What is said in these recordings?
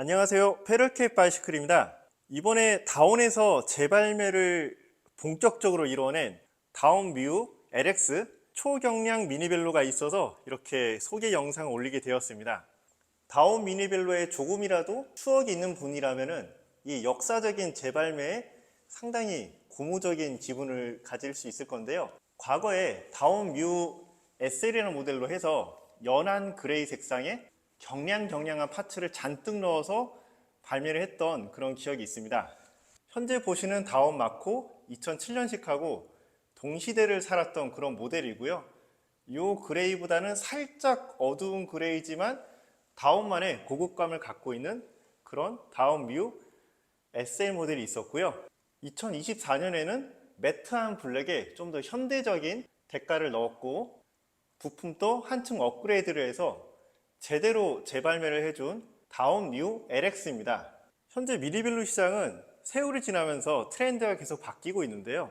안녕하세요. 페럴캡 바이시클입니다. 이번에 다운에서 재발매를 본격적으로 이뤄낸 다운 뮤 LX 초경량 미니벨로가 있어서 이렇게 소개 영상을 올리게 되었습니다. 다운 미니벨로에 조금이라도 추억이 있는 분이라면은 이 역사적인 재발매에 상당히 고무적인 기분을 가질 수 있을 건데요. 과거에 다운 뮤 SL이라는 모델로 해서 연한 그레이 색상의 경량경량한 파츠를 잔뜩 넣어서 발매를 했던 그런 기억이 있습니다. 현재 보시는 다운 마코 2007년식하고 동시대를 살았던 그런 모델이고요. 이 그레이보다는 살짝 어두운 그레이지만 다운만의 고급감을 갖고 있는 그런 다운 뮤 SL 모델이 있었고요. 2024년에는 매트한 블랙에 좀 더 현대적인 대가를 넣었고 부품도 한층 업그레이드를 해서 제대로 재발매를 해준 다운 뉴 LX입니다. 현재 미니빌루 시장은 세월이 지나면서 트렌드가 계속 바뀌고 있는데요.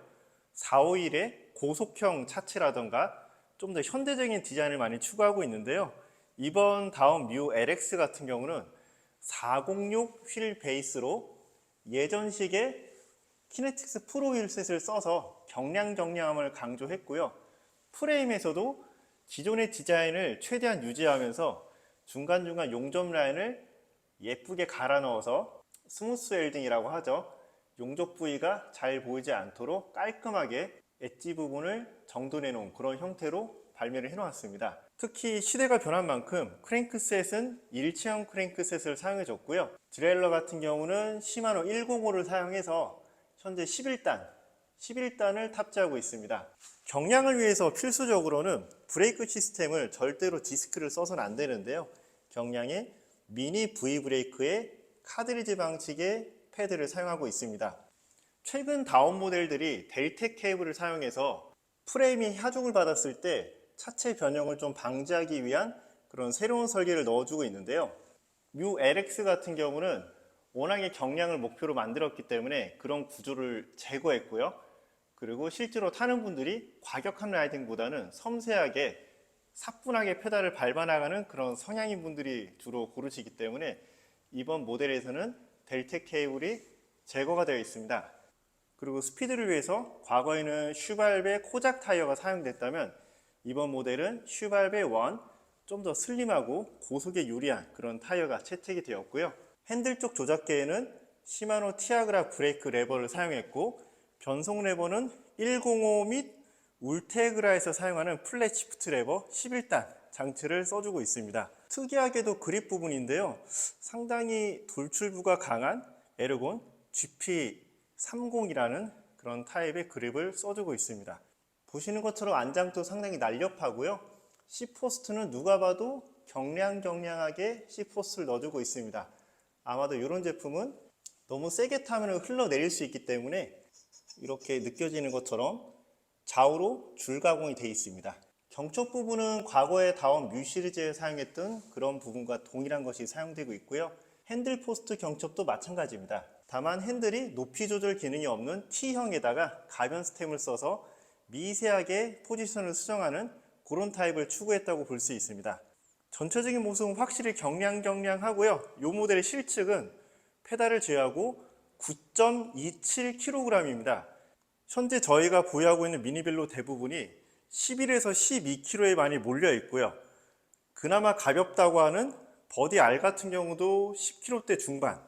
451의 고속형 차체라던가 좀 더 현대적인 디자인을 많이 추구하고 있는데요. 이번 다운 뮤 LX 같은 경우는 406 휠 베이스로 예전식의 키네틱스 프로 휠셋을 써서 경량 경량함을 강조했고요. 프레임에서도 기존의 디자인을 최대한 유지하면서 중간중간 용접 라인을 예쁘게 갈아 넣어서 스무스 웰딩이라고 하죠. 용접 부위가 잘 보이지 않도록 깔끔하게 엣지 부분을 정돈해 놓은 그런 형태로 발매를 해 놓았습니다. 특히 시대가 변한 만큼 크랭크셋은 일체형 크랭크셋을 사용해 줬고요. 드레일러 같은 경우는 시마노 105를 사용해서 현재 11단, 11단을 탑재하고 있습니다. 경량을 위해서 필수적으로는 브레이크 시스템을 절대로 디스크를 써서는 안 되는데요. 경량의 미니 V 브레이크에 카드리지 방식의 패드를 사용하고 있습니다. 최근 다운 모델들이 델텍 케이블을 사용해서 프레임이 하중을 받았을 때 차체 변형을 좀 방지하기 위한 그런 새로운 설계를 넣어주고 있는데요. 뮤 LX 같은 경우는 워낙에 경량을 목표로 만들었기 때문에 그런 구조를 제거했고요. 그리고 실제로 타는 분들이 과격한 라이딩보다는 섬세하게 사뿐하게 페달을 밟아나가는 그런 성향인 분들이 주로 고르시기 때문에 이번 모델에서는 델텍 케이블이 제거가 되어 있습니다. 그리고 스피드를 위해서 과거에는 슈발베 코작 타이어가 사용됐다면 이번 모델은 슈발베 1 좀 더 슬림하고 고속에 유리한 그런 타이어가 채택이 되었고요. 핸들 쪽 조작계에는 시마노 티아그라 브레이크 레버를 사용했고 변속 레버는 105 및 울테그라에서 사용하는 플랫 시프트 레버 11단 장치를 써주고 있습니다. 특이하게도 그립 부분인데요. 상당히 돌출부가 강한 에르곤 GP30이라는 그런 타입의 그립을 써주고 있습니다. 보시는 것처럼 안장도 상당히 날렵하고요. C포스트는 누가 봐도 경량 경량하게 C포스트를 넣어주고 있습니다. 아마도 이런 제품은 너무 세게 타면 흘러내릴 수 있기 때문에 이렇게 느껴지는 것처럼 좌우로 줄 가공이 되어 있습니다. 경첩 부분은 과거에 다운 뮤 시리즈에 사용했던 그런 부분과 동일한 것이 사용되고 있고요. 핸들 포스트 경첩도 마찬가지입니다. 다만 핸들이 높이 조절 기능이 없는 T형에다가 가변 스템을 써서 미세하게 포지션을 수정하는 그런 타입을 추구했다고 볼 수 있습니다. 전체적인 모습은 확실히 경량경량하고요. 이 모델의 실측은 페달을 제외하고 9.27kg입니다. 현재 저희가 보유하고 있는 미니벨로 대부분이 11에서 12kg에 많이 몰려 있고요. 그나마 가볍다고 하는 버디 R 같은 경우도 10kg대 중반,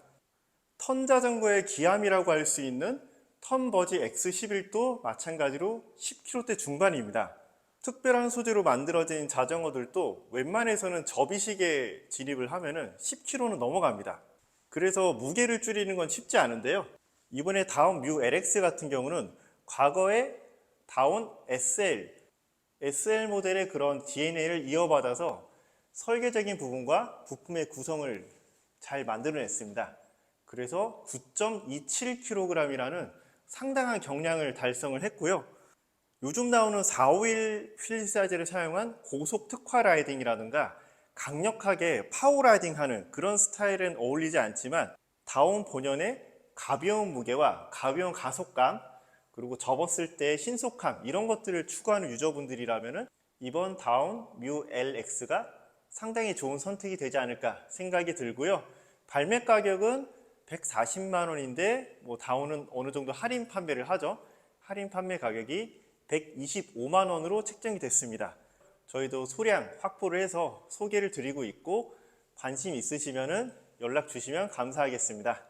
턴 자전거의 기함이라고 할 수 있는 턴 버지 X11도 마찬가지로 10kg대 중반입니다. 특별한 소재로 만들어진 자전거들도 웬만해서는 접이식에 진입을 하면은 10kg는 넘어갑니다. 그래서 무게를 줄이는 건 쉽지 않은데요. 이번에 다운 뮤 LX 같은 경우는 과거에 다운 SL, SL 모델의 그런 DNA를 이어받아서 설계적인 부분과 부품의 구성을 잘 만들어냈습니다. 그래서 9.27kg이라는 상당한 경량을 달성을 했고요. 요즘 나오는 451 휠 사이즈를 사용한 고속 특화 라이딩이라든가 강력하게 파워 라이딩 하는 그런 스타일은 어울리지 않지만 다운 본연의 가벼운 무게와 가벼운 가속감 그리고 접었을 때 신속함 이런 것들을 추구하는 유저분들이라면 이번 다운 뮤 LX가 상당히 좋은 선택이 되지 않을까 생각이 들고요. 발매 가격은 140만 원인데 뭐 다운은 어느 정도 할인 판매를 하죠. 할인 판매 가격이 125만 원으로 책정이 됐습니다. 저희도 소량 확보를 해서 소개를 드리고 있고 관심 있으시면은 연락 주시면 감사하겠습니다.